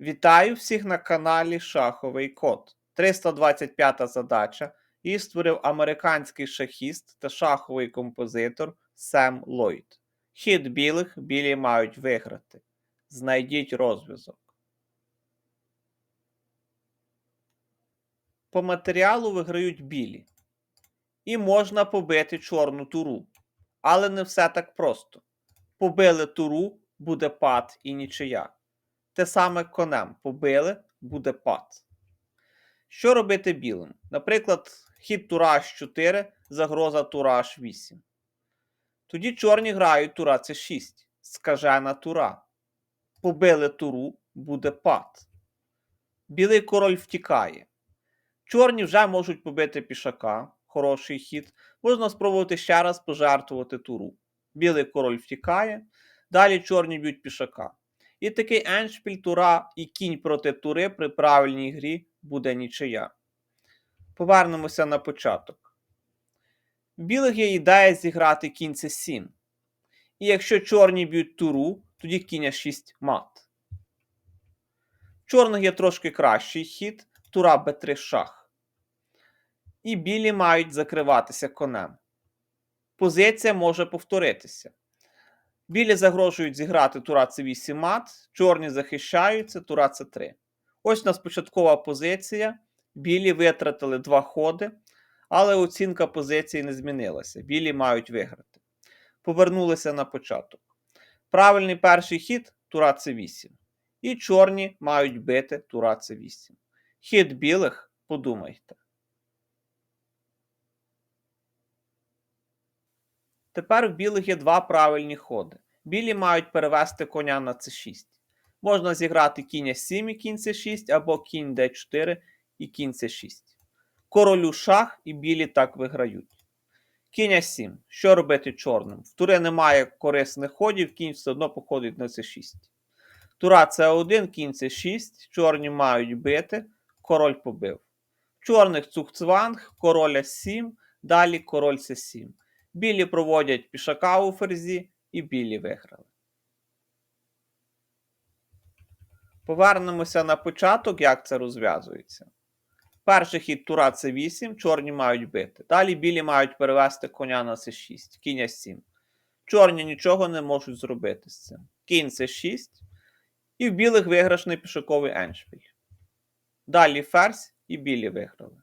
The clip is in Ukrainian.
Вітаю всіх на каналі Шаховий Код. 325 задача. Її створив американський шахіст та шаховий композитор Сем Ллойд. Хід білих білі мають виграти. Знайдіть розв'язок. По матеріалу виграють білі. І можна побити чорну туру. Але не все так просто. Побили туру, буде пад і нічия. Те саме конем побили, буде пад. Що робити білим? Наприклад, хід тура H4, загроза тура H8. Тоді чорні грають тура С6, скажена тура. Побили туру, буде пад. Білий король втікає. Чорні вже можуть побити пішака, хороший хід. Можна спробувати ще раз пожертвувати туру. Білий король втікає. Далі чорні б'ють пішака. І такий еншпіль тура і кінь проти тури при правильній грі буде нічия. Повернемося на початок. Білих є ідея зіграти кінь c 7. І якщо чорні б'ють туру, тоді кінь 6 мат. Чорних є трошки кращий хід, тура b3 шах. І білі мають закриватися конем. Позиція може повторитися. Білі загрожують зіграти тура С8 мат, чорні захищаються, тура С3. Ось у нас початкова позиція. Білі витратили два ходи, але оцінка позиції не змінилася. Білі мають виграти. Повернулися на початок. Правильний перший хід тура С8. І чорні мають бити тура С8. Хід білих, подумайте. Тепер в білих є два правильні ходи. Білі мають перевести коня на c6. Можна зіграти кінь 7 і кінь c6, або кінь d4 і кінь c6. Королю шах і білі так виграють. Кінь 7. Що робити чорним? В тури немає корисних ходів, кінь все одно походить на c6. Тура c1, кінь c6, чорні мають бити, король побив. Чорних цухцванг, король 7, далі король c7. Білі проводять пішака у ферзі і білі виграли. Повернемося на початок, як це розв'язується. Перший хід тура це 8, чорні мають бити. Далі білі мають перевести коня на С6, кінь 7. Чорні нічого не можуть зробити з цим. Кінь С6. І в білих виграшний пішаковий еншпіль. Далі ферзь і білі виграли.